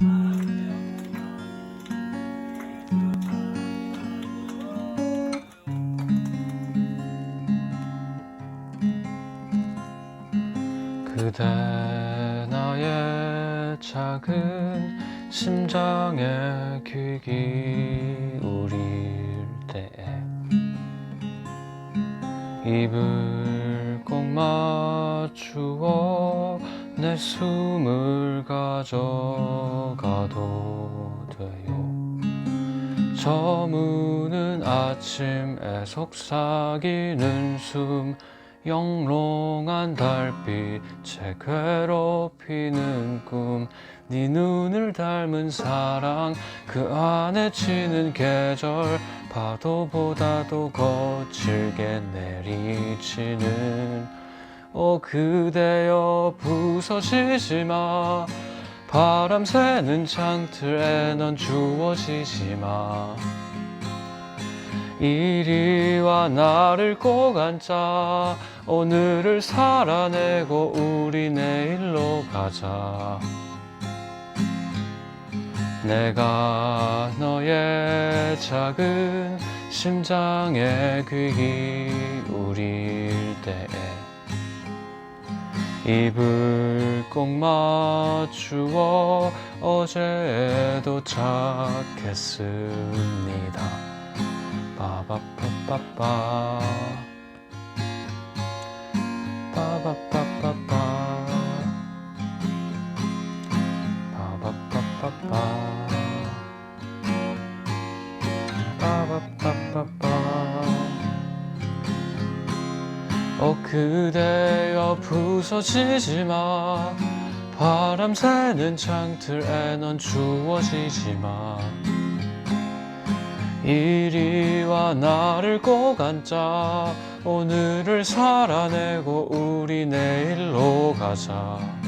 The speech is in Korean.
그대 나의 작은 심장에 귀 기울일 때에 입을 꼭 맞추어 내 숨을 가져가도 돼요. 저무는 아침에 속삭이는 숨 영롱한 달빛에 괴롭히는 꿈. 네 눈을 닮은 사랑 그 안에 지는 계절. 파도보다도 거칠게 내리치는 오 그대여 부서지지 마. 바람 새는 창틀에 넌 주워지지 마. 이리와 나를 꼭 앉자. 오늘을 살아내고 우리 내일로 가자. 내가 너의 작은 심장에 귀 기울일 때에 입을 꼭 맞추어 어제 도 착했습니다. 빠바빠빠빠 빠바빠빠빠. 빠바빠빠빠. 빠바빠빠빠 어 그대여 부서지지 마. 바람 새는 창틀에 넌 주워지지 마. 이리와 나를 꼭 앉자. 오늘을 살아내고 우리 내일로 가자